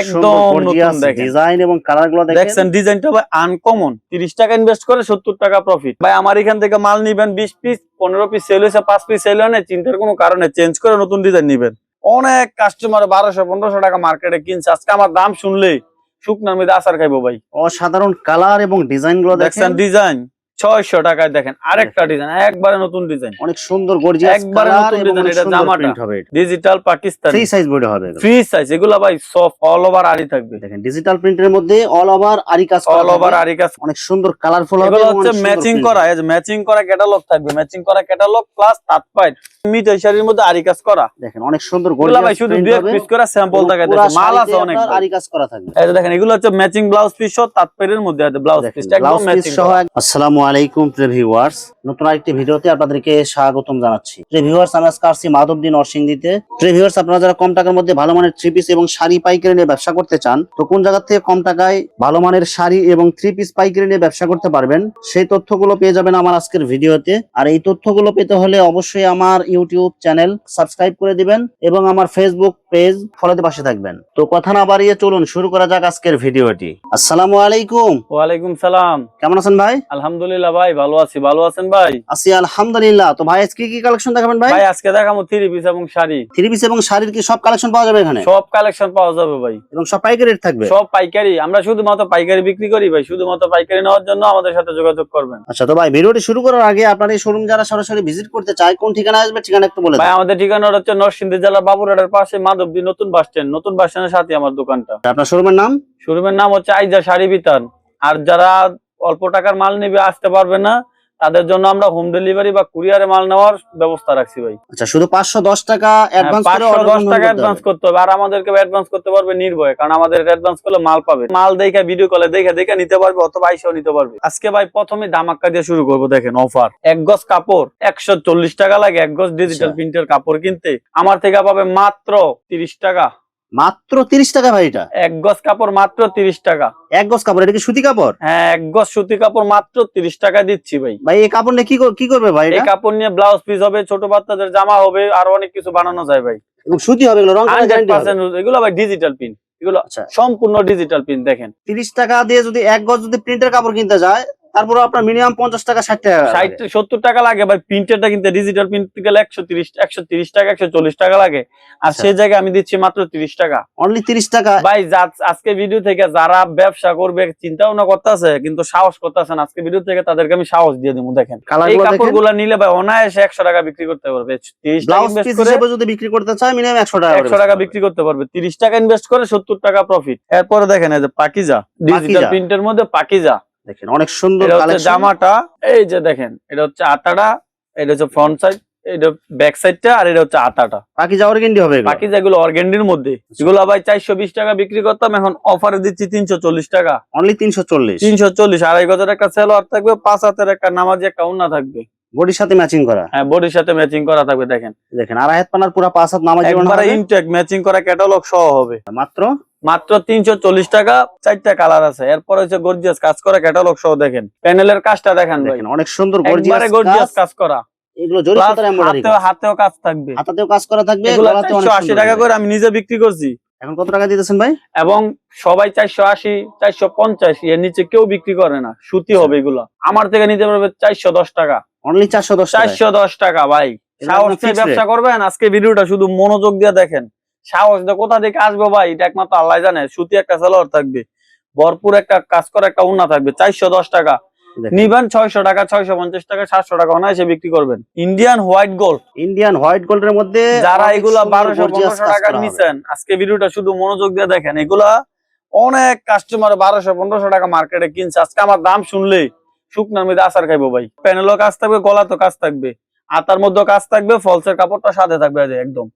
একদম দেখেন। ডিজাইন এবং দেখেন। ডিজাইনটা ভাই আনকমন তিরিশ টাকা ইনভেস্ট করে সত্তর টাকা প্রফিট ভাই আমার এখান থেকে মাল নিবেন বিশ পিস পনেরো পিস সেল পিস সেল চিন্তার কোনো কারণে চেঞ্জ করে নতুন ডিজাইন নিবেন। অনেক কাস্টমার বারোশো পনেরোশো টাকা মার্কেটে কিনছে। আজকে আমার দাম শুনলেই শুকনার মধ্যে আচার খাইবো ভাই। অসাধারণ কালার এবং ডিজাইনগুলো দেখছেন দেখেন ডিজাইন ছয়শো টাকায় দেখেন আরেকটা ডিজাইন একবারে নতুন ডিজাইন অনেক সুন্দর গর্জিয়াস একবারে নতুন ডিজাইন এটা জামাটা। প্রিন্ট হবে digital Pakistan free size body হবে ফ্রি সাইজ এগুলা ভাই সব অল ওভার আরি থাকবে। দেখেন ডিজিটাল প্রিন্টের মধ্যে অল ওভার আরি কাজ অল ওভার। আরি কাজ অনেক সুন্দর কালারফুল হবে এগুলো হচ্ছে ম্যাচিং করা ম্যাচিং করা ক্যাটালগ থাকবে। ম্যাচিং করা ক্যাটালগ প্লাস তাঁত মিটাই শাড়ির মধ্যে আরি কাজ করা। দেখেন অনেক সুন্দর এগুলা ভাই শুধু দুই পিস করে স্যাম্পল এবং দেখা মাল আছে অনেক আরি কাজ করা থাকবে। এই দেখেন এগুলো হচ্ছে ম্যাচিং ব্লাউজ পিস সহ মধ্যে আছে ব্লাউজ পিস একদম ম্যাচিং সহ আসসালামু আলাইকুম প্রিয় ভিউয়ার্স নতুন আরেকটি ভিডিওতে আপনাদেরকে স্বাগতম জানাচ্ছি। প্রিয় ভিউয়ার্স আমি আজকে আসছি মাধবদী নরসিংদীতে। প্রিয় ভিউয়ার্স আপনারা যারা কম টাকার মধ্যে ভালো মানের থ্রি পিস এবং শাড়ি পাইকারি নিয়ে ব্যবসা করতে চান তো কোন জায়গা থেকে কম টাকায় ভালো মানের শাড়ি এবং থ্রি পিস পাইকারি নিয়ে ব্যবসা করতে পারবেন সেই তথ্যগুলো পেয়ে যাবেন আমার আজকের ভিডিওতে। আর এই তথ্যগুলো পেতে হলে অবশ্যই আমার ইউটিউব চ্যানেল সাবস্ক্রাইব করে দিবেন এবং আমার ফেসবুক পেজ ফলোতে পাশে থাকবেন। তো কথা না বাড়িয়ে চলুন শুরু করা যাক আজকের ভিডিওটি। আসসালামু আলাইকুম। ওয়ালাইকুম সালাম। কেমন আছেন ভাই? আলহামদুলিল্লাহ ভাই ভালো আছি। ভালো আছেন ভাই? আছি আলহামদুলিল্লাহ। তো ভাই আজকে কি কালেকশন দেখাবেন ভাই? ভাই আজকে দেখাবো থ্রি পিস এবং শাড়ি। থ্রি পিস এবং শাড়ির কি সব কালেকশন পাওয়া যাবে এখানে? সব কালেকশন পাওয়া যাবে ভাই। এবং সব পাইকারি রেট থাকবে? সব পাইকারি। আমরা শুধুমাত্র পাইকারি বিক্রি করি ভাই। শুধুমাত্র পাইকারি নেওয়ার জন্য আমাদের সাথে যোগাযোগ করবেন। আচ্ছা তো ভাই ভিডিওটি শুরু করার আগে আপনার এই শোরুম যারা সরাসরি ভিজিট করতে চায় কোন ঠিকানা আসবে ঠিকানা একটু বলে ভাই আমাদের ঠিকানাটা হচ্ছে নরসিংদী জেলার পাশে মাধবদী নতুন বাস স্ট্যান্ড নতুন বাস স্ট্যান্ডের সাথে আমার দোকানটা। আপনার শোরুমের নাম? শোরুমের নাম হচ্ছে আইজা শাড়ি বিতান। আর যারা অল্প টাকার মাল নিবে আসতে পারবে না। তাদের জন্য আমরা হোম ডেলিভারি বা কুরিয়ারে মাল নেওয়ার ব্যবস্থা রাখছি ভাই। আচ্ছা শুধু পাঁচশো দশ টাকা অ্যাডভান্স পাঁচশো দশ টাকা করতে অ্যাডভান্স হবে। করতে হবে। আর আমাদেরকে অ্যাডভান্স করতে পারবে নির্ভয়ে কারণ আমাদের অ্যাডভান্স করলে মাল পাবে। মাল দেখে ভিডিও কলে দেখে দেখে নিতে পারবে অথবা আইসাও নিতে পারবে। আজকে ভাই প্রথমে দামাক্কা দিয়ে শুরু করব দেখেন অফার এক গজ কাপড় একশো চল্লিশ টাকা লাগে এক গজ ডিজিটাল আচ্ছা। প্রিন্টের কাপড় কিনতে। আমার থেকে পাবে মাত্র তিরিশ টাকা। মাত্র তিরিশ টাকা ভাই এটা? এক গজ কাপড় মাত্র তিরিশ টাকা। এক গজ কাপড় এটা কি সুতি কাপড়? হ্যাঁ এক গজ সুতি কাপড় মাত্র তিরিশ টাকা দিচ্ছি ভাই। ভাই এই কাপড় নিয়ে কি করবে ভাই এই কাপড় নিয়ে ব্লাউজ পিস হবে ছোট বাচ্চাদের জামা হবে আর অনেক কিছু বানানো যায় ভাই। এবং সুতি হবে এগুলো রং এগুলো ভাই ডিজিটাল পিন এগুলো আচ্ছা। সম্পূর্ণ ডিজিটাল পিন দেখেন। তিরিশ টাকা দিয়ে যদি এক গজ যদি প্রিন্টের কাপড় কিনতে যায় তারপর আপনার মিনিমাম পঞ্চাশ টাকা ষাট টাকা ষাট সত্তর টাকা লাগে ভাই প্রিন্টারটা কিন্তু ডিজিটাল প্রিন্ট গেলে একশো তিরিশ একশো তিরিশ টাকা একশো চল্লিশ টাকা লাগে। আর আচ্ছা। সেই জায়গায় আমি দিচ্ছি মাত্র তিরিশ টাকা। অনলি তিরিশ টাকা? ভাই আজকে ভিডিও থেকে যারা ব্যবসা করবে চিন্তা ভাবনা করতেছে কিন্তু সাহস করতেছে না। আজকে ভিডিও থেকে তাদেরকে আমি সাহস দিয়ে দিব দেখেন। এই গুলো কাপড় দেখেন। গুলা নিলে ভাই অনায়াসে একশো টাকা বিক্রি করতে পারবে। তিরিশ টাকা যদি বিক্রি করতে চায় মিনিমাম একশো টাকা একশো টাকা বিক্রি করতে পারবে। তিরিশ টাকা ইনভেস্ট করে সত্তর টাকা প্রফিট এরপরে দেখেন এই যে পাকিজা ডিজিটাল প্রিন্টের মধ্যে পাকিজা। দেখেন অনেক সুন্দর জামাটা এই যে দেখেন এটা হচ্ছে আতাটা এটা হচ্ছে ফ্রন্ট সাইড এটা ব্যাক সাইডটা আর এটা হচ্ছে হবে অর্গেন্ডির মধ্যে এগুলো ভাই চারশো বিশ টাকা বিক্রি করতাম এখন অফারে দিচ্ছি তিনশো চল্লিশ টাকা। অনলি তিনশো চল্লিশ? তিনশো চল্লিশ আড়াই গজের একটা সেলোয়ার থাকবে পাঁচ হাতের একটা নামাজি একটা উন্না থাকবে। বডির সাথে ম্যাচিং করা? হ্যাঁ বডির সাথে ম্যাচিং করা থাকবে দেখেন। দেখেন হাত পানার পুরো পাঁচ হাত নামাজি ইনটেক ম্যাচিং করা ক্যাটালগ সহ হবে। মাত্র মাত্র তিনশো চল্লিশ টাকা চারটা কালার আছে। এরপর হচ্ছে গর্জিয়াস কাজ করা ক্যাটালগ সহ দেখেন। প্যানেলের কাজটা দেখেন দেখেন অনেক সুন্দর গর্জিয়াস কাজ। করা। এগুলো হাতেও কাজ থাকবে। হাতাতেও কাজ করা থাকবে এগুলো গলাতে অনেক চারশো আশি টাকা করে আমি নিজে বিক্রি করছি। এখন কত টাকা দিতেছেন ভাই? এবং সবাই চারশো আশি চারশো পঞ্চাশ এর নিচে কেউ বিক্রি করে না। সুতি আচ্ছা। হবে এগুলো। আমার থেকে নিতে পারবে চারশো দশ টাকা। অনলি চারশো দশ টাকা চারশো দশ টাকা ভাই। ব্যবসা করবেন? আজকে ভিডিওটা শুধু মনোযোগ দিয়ে দেখেন। সাহস দিয়ে কোথা থেকে আসব ভাই? এটা একমাত্র আল্লাহ জানে। সুতি একটা সালোয়ার থাকবে ভরপুর একটা কাজ করা একটা উন্না থাকবে চারশো দশ টাকা। নিবেন ছয়শো টাকা ছয়শো পঞ্চাশ টাকা সাতশো টাকা অনায়াসে বিক্রি করবেন। Indian white gold Indian white গোল্ডের মধ্যে যারা এগুলা বারোশো পনেরোশো টাকা নিচ্ছেন আজকে ভিডিওটা শুধু মনোযোগ দিয়ে দেখেন এগুলা অনেক কাস্টমার বারোশো পনেরোশো টাকা মার্কেটে কিনছে। আজকে আমার দাম শুনলেই শুকনার মধ্যে আচার খাইবো ভাই। প্যানেলও কাজ থাকবে গলা তো কাজ থাকবে আতার মধ্যে কাজ থাকবে ফলসের কাপড়টা সাথে থাকবে একদম।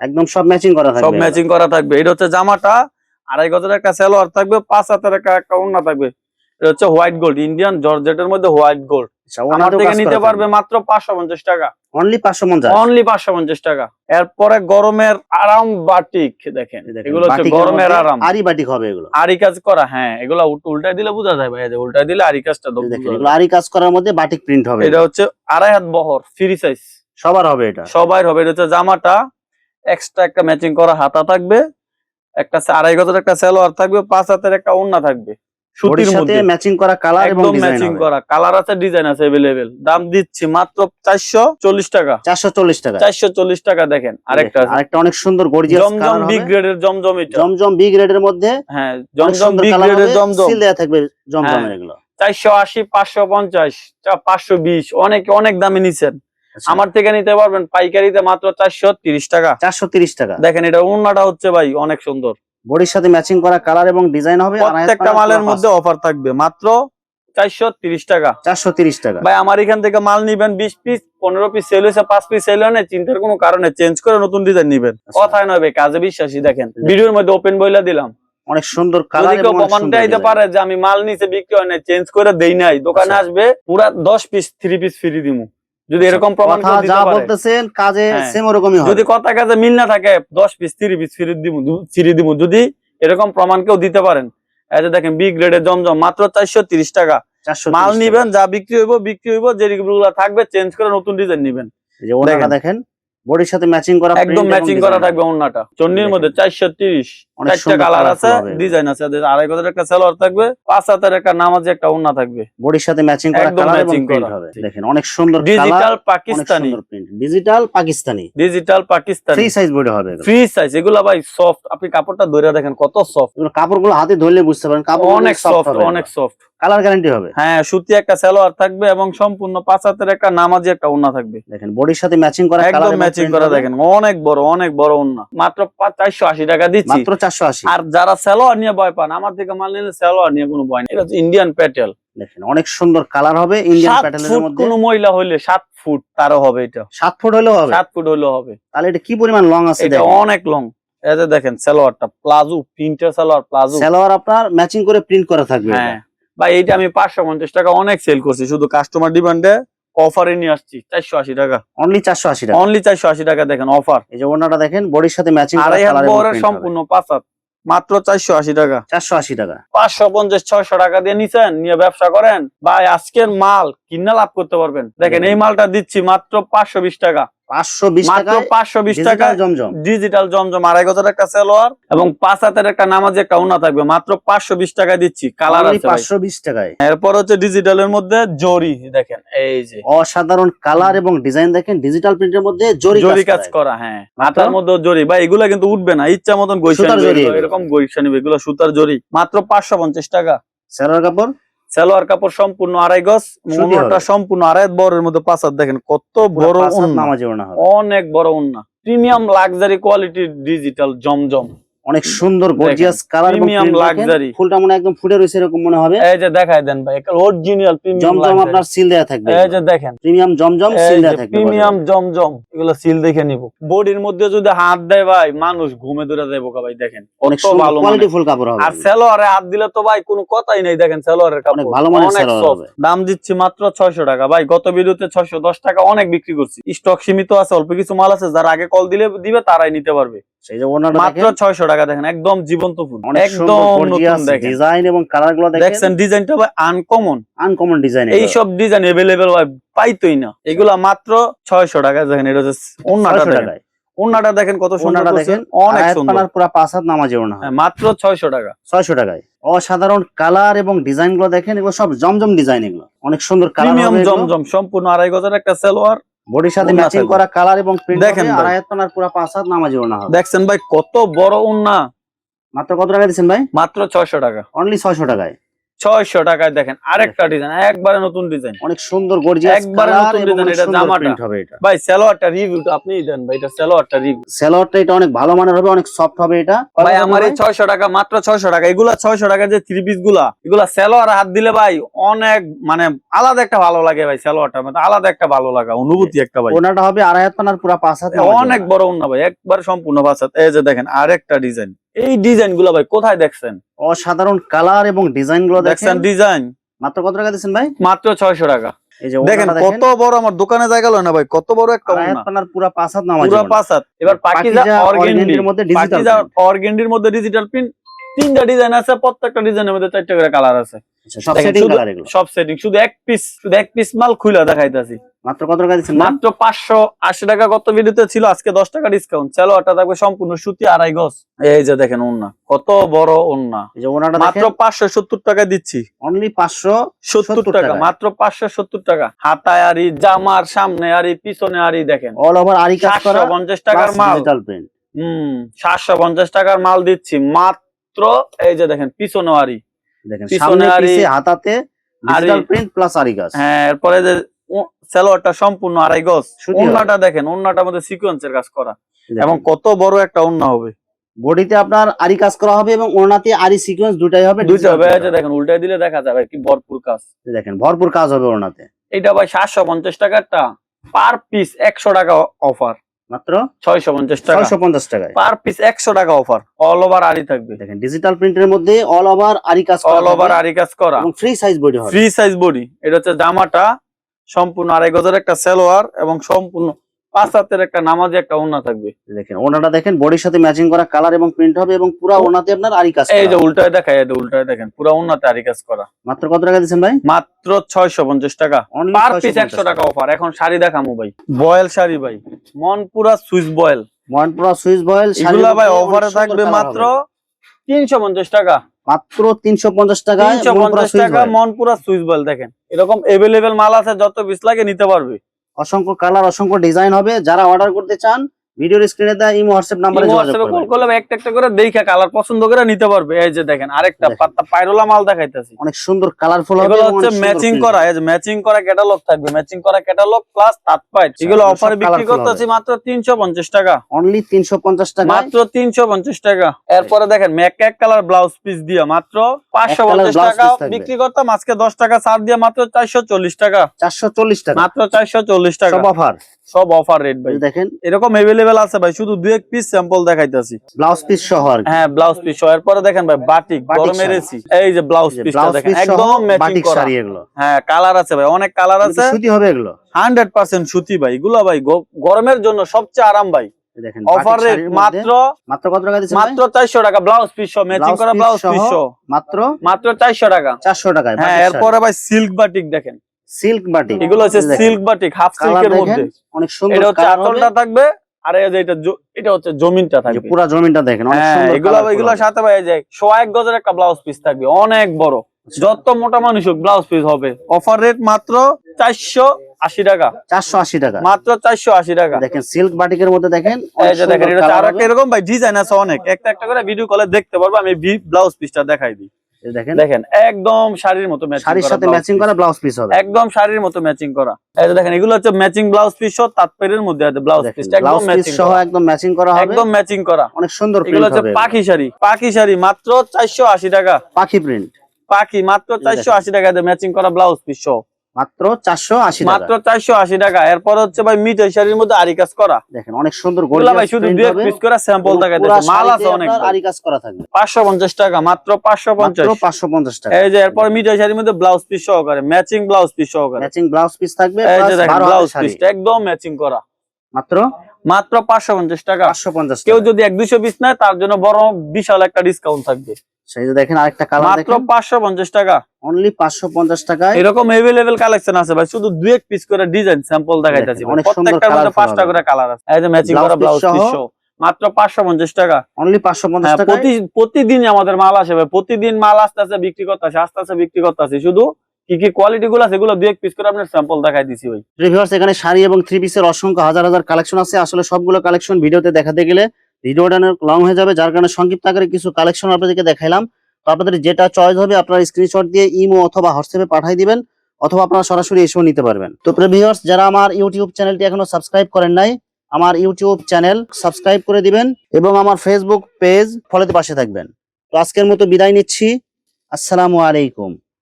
একদম সব ম্যাচিং করা থাকবে সব ম্যাচিং করা থাকবে। এটা হচ্ছে জামাটা আড়াই গজের একটা সেলোয়ার থাকবে পাঁচ হাতের একটা একটা ওড়না থাকবে। এটা হচ্ছে হোয়াইট গোল্ড ইন্ডিয়ান জর্জেটের মধ্যে হোয়াইট গোল্ড আমার থেকে নিতে পারবে মাত্র পাঁচশো পঞ্চাশ টাকা। অনলি পাঁচশো পঞ্চাশ? অনলি পাঁচশো পঞ্চাশ টাকা। এরপরে গরমের আরাম বাটিক দেখেন। এগুলো হচ্ছে গরমের আরাম। আরি বাটিক হবে এগুলো। আরি কাজ করা হ্যাঁ এগুলো উল্ট- উল্টায় দিলে বোঝা যায় ভাই উল্টায় দিলে আরি কাজটা দেখেন এগুলো আরি কাজ করার মধ্যে বাটিক প্রিন্ট হবে। এটা হচ্ছে আড়াই হাত বহর ফ্রি সাইজ সবার হবে এটা। সবাই হবে এটা হচ্ছে জামাটা। এক্সট্রা একটা ম্যাচিং করা হাতা থাকবে একটা আড়াই গজের একটা সালোয়ার থাকবে পাঁচ হাতের একটা ওন্না থাকবে। সুতির সাথে মধ্যে। ম্যাচিং করা কালার এবং একদম ম্যাচিং করা। কালার আছে ডিজাইন আছে দাম দিচ্ছি মাত্র চারশো চল্লিশ টাকা। চারশো চল্লিশ টাকা। চারশো চল্লিশ টাকা দেখেন আরেকটা আছে। আরেকটা অনেক সুন্দর গর্জিয়াস জমজম কালার বিগ গ্রেডের জমজম এটা। জমজম বি গ্রেডের মধ্যে হ্যাঁ জমজম গ্রেডের জমজম। সিল দেয়া থাকবে জমজমের হ্যাঁ। এগুলো। চারশো আশি পাঁচশো পঞ্চাশ পাঁচশো বিশ অনেক অনেক দামে নিছেন। আচ্ছা, আমার থেকে নিতে পারবেন পাইকারিতে মাত্র চারশো তিরিশ টাকা। চারশো তিরিশ টাকা। দেখেন এটা ওন্নাটা হচ্ছে ভাই অনেক সুন্দর। বডির সাথে ম্যাচিং করা কালার এবং ডিজাইন হবে প্রত্যেকটা মালের মধ্যে অফার থাকবে মাত্র চারশো তিরিশ টাকা। চারশো তিরিশ টাকা। ভাই আমার এখান থেকে মাল নিবেন বিশ পিস পনেরো পিস সেল হয়েছে পাঁচ পিস সেল হয় চিন্তার কোনো কারণে চেঞ্জ করে নতুন ডিজাইন নিবেন। আচ্ছা। কথায় কাজে বিশ্বাসী দেখেন। ভিডিওর মধ্যে ওপেন বইলা দিলাম। অনেক সুন্দর কালার এবং। পারে যে আমি মাল নিচে বিক্রি হয় না চেঞ্জ করে দেই নাই দোকানে আচ্ছা। আসবে পুরা দশ পিস থ্রি পিস ফ্রি দিমু। যদি এরকম প্রমাণ যা বলতেছেন কাজে হ্যাঁ। সেম ওরকমই হবে যদি কথা কাজে মিল না থাকে দশ পিস থ্রি পিস ফিরে দিব ফ্রি দিব যদি এরকম প্রমাণ কেউ দিতে পারেন এই যে দেখেন বি গ্রেডের জমজম মাত্র চারশো তিরিশ টাকা মাল। নিবেন যা বিক্রি হইব বিক্রি হইব যে গুলো থাকবে চেঞ্জ করে নতুন ডিজাইন নিবেন এই যে ওনাটা দেখেন। বডির সাথে ম্যাচিং করা একদম ম্যাচিং করা থাকবে ওন্নাটা চন্ডির মধ্যে চারশো তিরিশ। অনেক চারটা কালার আছে ডিজাইন আছে আড়াই গজের একটা সালোয়ার থাকবে পাঁচ হাতের একটা নামাজে একটা ওন্না থাকবে। বডির সাথে ম্যাচিং করা একদম প্রিন্ট করা। হবে। দেখেন অনেক সুন্দর digital Pakistani print digital Pakistani digital Pakistani free size body হবে ফ্রি সাইজ এগুলা ভাই সফট আপনি কাপড়টা ধরে দেখেন কত সফট কাপড়গুলো হাতে ধরলে বুঝতে পারেন কাপড় অনেক সফট অনেক সফট কালার গ্যারান্টি হবে। হ্যাঁ সুতি একটা সালোয়ার থাকবে এবং সম্পূর্ণ পাঁচ হাতের একটা নামাজি একটা ওন্না থাকবে। দেখেন বডির সাথে ম্যাচিং করা একদম ম্যাচিং করা দেখেন অনেক বড় অনেক বড় ওন্না মাত্র চারশো আশি টাকা দিচ্ছি। মাত্র 480 আর যারা সালোয়ার নিয়ে ভয় পান আমার থেকে মাল নিলে সালোয়ার নিয়ে কোনো ভয় নেই। এটা হচ্ছে ইন্ডিয়ান প্যাটেল দেখেন অনেক সুন্দর কালার হবে ইন্ডিয়ান সাত মধ্যে। কোনো মহিলা হইলে সাত ফুট তারও হবে এটা। 7 ফুট হলেও হবে? সাত ফুট হইলেও হবে। তাহলে এটা কি পরিমাণ লং আছে এটা অনেক লং এই যে দেখেন সালোয়ারটা প্লাজো প্রিন্টের সালোয়ার প্লাজো। সালোয়ার আপনার ম্যাচিং করে প্রিন্ট করা থাকবে হ্যাঁ। ভাই এইটা আমি পাঁচশো পঞ্চাশ টাকা অনেক সেল করছি। শুধু কাস্টমার ডিমান্ডে অফারে নিয়ে আসছি। চারশো আশি টাকা। অনলি 480 টাকা? অনলি চারশো আশি টাকা দেখেন অফার এই যে ওনাটা দেখেন বডির সাথে ম্যাচিং। সম্পূর্ণ পাঁচ হাত। মাত্র চারশো আশি টাকা। 480 টাকা। পাঁচশো পঞ্চাশ ছয়শো টাকা দিয়ে নিছেন নিয়ে ব্যবসা করেন। ভাই আজকের মাল কিনা লাভ করতে পারবেন। দেখেন এই মালটা দিচ্ছি মাত্র পাঁচশো বিশ টাকা। 520 মাত্র টাকায় পাঁচশো বিশ টাকা ডিজিটাল জমজম। আড়াই গজের একটা সালোয়ার এবং পাঁচ হাতের একটা নামাজ একটা উনা থাকবে। মাত্র পাঁচশো বিশ টাকা দিচ্ছি। কালার Only আছে ভাই। 520 টাকায়। এরপর হচ্ছে ডিজিটালের মধ্যে জরি দেখেন এই যে। অসাধারণ কালার এবং ডিজাইন দেখেন ডিজিটাল প্রিন্টের মধ্যে জরি জরি কাজ করা হ্যাঁ। মাথার মধ্যে জরি। ভাই এগুলা কিন্তু উঠবে না। ইচ্ছা মতন গৈসা। এরকম গৈসা নিবে এগুলো সুতার জরি। মাত্র পাঁচশো পঞ্চাশ টাকা। সেলার কাপড়? সালোয়ার কাপড় সম্পূর্ণ আড়াই গজ সুতি সম্পূর্ণ আড়াই বড়ের মধ্যে পাঁচার দেখেন কত বড় হবে। অনেক বড় উন্না। প্রিমিয়াম লাক্সারি কোয়ালিটির ডিজিটাল জমজম। অনেক সুন্দর গর্জিয়াস কালার দেখেন। luxury। ফুলটা মনে একদম ফুটে রয়েছে এরকম মনে হবে। এই যে দেখাই দেন ভাই অরিজিনাল প্রিমিয়াম জমজম আপনার সিল দেয়া থাকবে। এই যে দেখেন। প্রিমিয়াম জমজম সিল দেয়া থাকবে প্রিমিয়াম জমজম এগুলো সিল দেখে নিব। বডির মধ্যে যদি হাত দেয় ভাই মানুষ ঘুমে দূরে দেবো ভাই দেখেন। অনেক ভালো কোয়ালিটি ফুল কাপড় হবে। আর সেলোয়ারে হাত দিলে তো ভাই কোনো কথাই নেই দেখেন সেলোয়ারের কাপড়। অনেক ভালো মানের সালোয়ার। হবে। দাম দিচ্ছি মাত্র ছয়শো টাকা। ভাই গত ভিডিওতে ছয়শো দশ টাকা অনেক বিক্রি করছি। স্টক সীমিত আছে অল্প কিছু মাল আছে যারা আগে কল দিলে দিবে তারাই নিতে পারবে। সেই যে মাত্র দেখেন। ছয়শো টাকা দেখেন একদম জীবন্ত ফুল। একদম নতুন দেখেন। ডিজাইন এবং কালারগুলো দেখেন। ডিজাইনটা ভাই আনকমন আনকমন ডিজাইন এইসব ডিজাইন এভেলেবেল ভাই পাইতোই না। এগুলা মাত্র ছয়শো টাকা দেখেন এটা হচ্ছে দেখেন। কত সুন্দর দেখেন অনেক সুন্দর। পুরো পাঁচ হাত নামাজে হবে হ্যাঁ, মাত্র ছয়শো টাকা। ছয়শো টাকায়। অসাধারণ কালার এবং ডিজাইনগুলো দেখেন এগুলো সব জমজম ডিজাইন এগুলো। অনেক সুন্দর কালার জমজম সম্পূর্ণ আড়াই গজের একটা সালোয়ার। বডির সাথে ম্যাচিং করা কালার এবং প্রিন্ট দেখেন পুরো পাঁচ হাত নামাজে ওড়না হবে। দেখছেন ভাই কত বড় উন্না। মাত্র কত টাকা দিচ্ছেন ভাই? মাত্র ছয়শো টাকা। অনলি ছয়শো টাকায়। ছয়শো টাকায় দেখেন আরেকটা ডিজাইন একবারে নতুন ডিজাইন অনেক সুন্দর গর্জিয়াস একবারে নতুন অনেক এটা জামাটা। হবে এটা। ভাই সালোয়ারটা রিভিউটা আপনি দেন ভাই এটা সালোয়ারটা রিভিউ সেলোয়ারটা এটা অনেক ভালো মানের হবে অনেক সফট হবে এটা। ভাই আমার এই ছয়শো টাকা মাত্র ছয়শো টাকা এগুলা ছয়শো টাকা যে থ্রি পিসগুলা এগুলা সালোয়ার হাত দিলে ভাই অনেক মানে আলাদা একটা ভালো লাগে ভাই সালোয়ারটা মানে আলাদা একটা ভালো লাগা অনুভূতি একটা ভাই। ওনাটা হবে আড়াই হাত পানার পুরো পাঁচ হাত অনেক বড় উন্না ভাই একবার সম্পূর্ণ বাসাত এই যে দেখেন আরেকটা ডিজাইন এই ডিজাইনগুলো ভাই কোথায় দেখছেন? অসাধারণ কালার এবং ডিজাইনগুলো দেখছেন ডিজাইন? মাত্র কত টাকা দিচ্ছেন ভাই? মাত্র ছয়শো টাকা। দেখেন কত বড় আমার দোকানে জায়গা না ভাই কত বড় একটা পুরো নামাজে পুরো এবার পাকিজা মধ্যে অর্গেন্ডির মধ্যে ডিজিটাল প্রিন্ট তিনটা ডিজাইন আছে প্রত্যেকটা ডিজাইনের মধ্যে চারটা করে কালার আছে। সব সেটিং কালার এগুলো। সব সেটিং শুধু এক পিস শুধু এক পিস মাল খুলে দেখাইতেছি। মাত্র কত টাকা দিচ্ছেন মাত্র পাঁচশো আশি টাকা কত ভিডিওতে ছিল আজকে দশ টাকা ডিসকাউন্ট চলো ওটা থাকবে সম্পূর্ণ সুতি আড়াই গজ। এই যে দেখেন ওন্না কত বড় ওন্না এই যে মাত্র টাকা দিচ্ছি। অনলি টাকা। মাত্র পাঁচশো সত্তর টাকা। হাতায় আরি জামার সামনে আরি পিছনে আরি দেখেন। অল ওভার আরি কাজ করা সাতশো পঞ্চাশ টাকার মাল। ডিজিটাল প্রিন্ট হম সাতশো পঞ্চাশ টাকার মাল দিচ্ছি। মাত্র এই যে দেখেন পিছনে আরি দেখেন পিছনে সামনে আরি- পিছে হাতাতে ডিজিটাল প্রিন্ট প্লাস আরি কাজ হ্যাঁ এরপরে যে সেলোয়ারটা সম্পূর্ণ আড়াই গজ। সুতি ওন্নাটা দেখেন ওন্নাটার মধ্যে সিকোয়েন্সের কাজ করা। এবং কত বড় একটা ওন্না হবে। বডিতে আপনার আরি কাজ করা হবে এবং ওনাতে আরি সিকোয়েন্স দুটাই হবে। দেখেন উল্টাই দিলে দেখা যাবে কি ভরপুর কাজ। দেখেন ভরপুর কাজ হবে ওনাতে এটা ভাই সাতশো পঞ্চাশ টাকারটা। পার পিস একশো টাকা অফার মাত্র ছয়শো পঞ্চাশ টাকা। ছয়শো পঞ্চাশ টাকায়। পার পিস একশো টাকা অফার। অল ওভার আরি থাকবে। দেখেন ডিজিটাল প্রিন্টের মধ্যে অল ওভার আরি কাজ করা অল ওভার আরি কাজ করা। এবং ফ্রি সাইজ বডি হবে। ফ্রি সাইজ বডি এটা হচ্ছে জামাটা সম্পূর্ণ আড়াই গজের একটা সালোয়ার এবং সম্পূর্ণ পাঁচ হাতের একটা নামাজে একটা ওন্না থাকবে। দেখেন ওনাটা দেখেন বডির সাথে ম্যাচিং করা কালার এবং প্রিন্ট হবে এবং পুরো ওনাতে আপনার আরি কাজ এই যে উল্টায় দেখায় এই যে উল্টায় দেখেন পুরো ওন্নাতে আরি কাজ করা। মাত্র কত টাকা ভাই? মাত্র ছয়শো পঞ্চাশ টাকা। পার পিস টাকা অফার এখন শাড়ি দেখামু ভাই। বয়েল শাড়ি ভাই। মন পুরা সুইস বয়েল। ময়নপুরা সুইস বয়েল এগুলা ভাই অফারে থাকবে মাত্র তিনশো পঞ্চাশ টাকা। মাত্র তিনশো পঞ্চাশ টাকা তিনশো পঞ্চাশ টাকা মনপুরা সুইস বয়েল দেখেন। এরকম মাল আছে যত পিস লাগে নিতে পারবে। অসংখ্য কালার অসংখ্য ডিজাইন হবে। যারা অর্ডার করতে চান ভিডিওর স্ক্রিনে দেওয়া ইমো হোয়াটসঅ্যাপ নাম্বারে যোগাযোগ কল একটা একটা করে দেখে কালার পছন্দ করে নিতে পারবে। এই যে দেখেন আরেকটা দেখেন। পাত্তা পায়রোলা মাল দেখাইতেছি। অনেক সুন্দর কালারফুল হবে এগুলো হচ্ছে ম্যাচিং করা এই যে ম্যাচিং করা ক্যাটালগ থাকবে। ম্যাচিং করা ক্যাটালগ প্লাস তাঁত পাইট এগুলো অফারে বিক্রি করতেছি মাত্র তিনশো পঞ্চাশ টাকা। অনলি তিনশো পঞ্চাশ টাকা। মাত্র তিনশো পঞ্চাশ টাকা। এরপরে দেখেন। ম্যাক এক কালার ব্লাউজ পিস দিয়ে মাত্র পাঁচশো colour পঞ্চাশ blouse টাকা বিক্রি করতাম আজকে দশ টাকা ছাড় দিয়ে মাত্র চারশো চল্লিশ টাকা। চারশো চল্লিশ টাকা। মাত্র চারশো চল্লিশ টাকা। সব অফার সব অফার রেট ভাই। দেখেন। এরকম এভেলেবেল আছে ভাই শুধু দুই এক পিস স্যাম্পল দেখাইতেছি। ব্লাউজ পিস সহ আর হ্যাঁ ব্লাউজ পিস সহ। এরপরে দেখেন ভাই বাটিক গরমের এসি এই যে ব্লাউজ পিসটা দেখেন একদম ম্যাচিং করা। এগুলো। হ্যাঁ কালার আছে ভাই অনেক কালার আছে। সুতি হবে এগুলো? হান্ড্রেড পার্সেন্ট সুতি ভাই এগুলা ভাই গরমের জন্য সবচেয়ে আরাম ভাই। দেখেন অফার রেট মাত্র মাত্র কত টাকা দিচ্ছেন মাত্র চারশো টাকা ব্লাউজ পিস ম্যাচিং করা ব্লাউজ সহ মাত্র মাত্র চারশো টাকা। চারশো টাকায় হ্যাঁ এরপরে ভাই সিল্ক বাটিক দেখেন। সিল্ক বাটিক এগুলো হচ্ছে সিল্ক বাটিক হাফ সিল্কের মধ্যে। অনেক সুন্দর এটা আঁচলটা থাকবে আর এই যে এটা এটা হচ্ছে জমিনটা থাকবে। পুরা জমিনটা দেখেন অনেক হ্যাঁ সুন্দর এগুলো colourful সাথে যায় গজের একটা ব্লাউজ পিস থাকবে অনেক বড়। যত মোটা মানুষ হোক ব্লাউজ পিস হবে। অফার রেট মাত্র চারশো আশি টাকা। চারশো আশি টাকা। মাত্র চারশো আশি টাকা। দেখেন সিল্ক বাটিকের মধ্যে দেখেন এটা এরকম ভাই ডিজাইন আছে অনেক। একটা একটা করে ভিডিও কলে দেখতে পারব আমি ব্লাউজ পিসটা দেখাই দিই। দেখেন? দেখেন একদম শাড়ির মতো শাড়ির সাথে ম্যাচিং করা ব্লাউজ পিস হবে। একদম শাড়ির মতো ম্যাচিং করা। এই যে দেখেন এগুলো হচ্ছে ম্যাচিং ব্লাউজ পিস সহ তাৎপর্যের মধ্যে আছে ব্লাউজ একদম ম্যাচিং সহ একদম ম্যাচিং করা হবে। একদম ম্যাচিং করা। অনেক সুন্দর এগুলো হচ্ছে পাখি শাড়ি। পাখি শাড়ি মাত্র চারশো আশি টাকা। পাখি প্রিন্ট পাখি মাত্র চারশো আশি টাকা ম্যাচিং করা ব্লাউজ পিস সহ। মাত্র চারশো আশি মাত্র চারশো আশি টাকা। এরপর হচ্ছে ভাই মিঠাই শাড়ির মধ্যে আরি কাজ করা। দেখেন অনেক সুন্দর ভাই শুধু print দুই পিস করে স্যাম্পল এবং মাল আছে অনেক আরি কাজ করা থাকবে। পাঁচশো পঞ্চাশ টাকা মাত্র পাঁচশো পঞ্চাশ। পাঁচশো পঞ্চাশ টাকা। এই যে এরপর মিঠাই শাড়ির মধ্যে ব্লাউজ পিস সহকারে ম্যাচিং ব্লাউজ পিস সহকারে। ম্যাচিং ব্লাউজ পিস থাকবে এই যে দেখেন ব্লাউজ পিস একদম ম্যাচিং করা। মাত্র মাত্র পাঁচশো পঞ্চাশ টাকা। পাঁচশো পঞ্চাশ কেউ যদি এক দুইশো পিস নেয় তার জন্য বড় বিশাল একটা ডিসকাউন্ট থাকবে। সেই যে দেখেন আরেকটা কালার মাত্র দেখেন। পাঁচশো পঞ্চাশ টাকা। অনলি পাঁচশো পঞ্চাশ এরকম এভেলেবেল কালেকশন আছে ভাই শুধু দুই এক পিস করে ডিজাইন স্যাম্পল দেখাইতেছি দেখেন, প্রত্যেকটার মধ্যে পাঁচটা করে কালার আছে। এই যে ম্যাচিং করা ব্লাউজ পিস মাত্র পাঁচশো পঞ্চাশ টাকা। অনলি পাঁচশো পঞ্চাশ হ্যাঁ, টাকায়। প্রতিদিন আমাদের মাল আসে ভাই। প্রতিদিন মাল আসতে আসতে বিক্রি করতে আসে আস্তে আস্তে বিক্রি করতে আসে শুধু কি কি কোয়ালিটি গুলো আছে এগুলো দুই এক পিস করে আপনার স্যাম্পল দেখাই দিছি ভাই। রিভিউয়ার্স এখানে শাড়ি এবং থ্রি পিসের অসংখ্য হাজার হাজার কালেকশন আছে। আসলে সবগুলো কালেকশন ভিডিওতে দেখাতে গেলে ভিডিওটা লং হয়ে যাবে। যার কারণে সংক্ষিপ্ত আকারে কিছু কালেকশন আপনাদেরকে দেখাইলাম। তো আপনাদের যেটা চয়েস হবে, আপনারা স্ক্রিনশট দিয়ে ইমো অথবা হোয়াটসঅ্যাপে পাঠিয়ে দিবেন অথবা আপনারা সরাসরি এসেও নিতে পারবেন। তো ভিউয়ার্স যারা আমার ইউটিউব চ্যানেলটি এখনও সাবস্ক্রাইব করেন নাই, আমার ইউটিউব চ্যানেল সাবস্ক্রাইব করে দিবেন এবং আমার ফেসবুক পেজ ফলোতে পাশে থাকবেন। তো আজকের মতো বিদায় নিচ্ছি। আসসালামু আলাইকুম।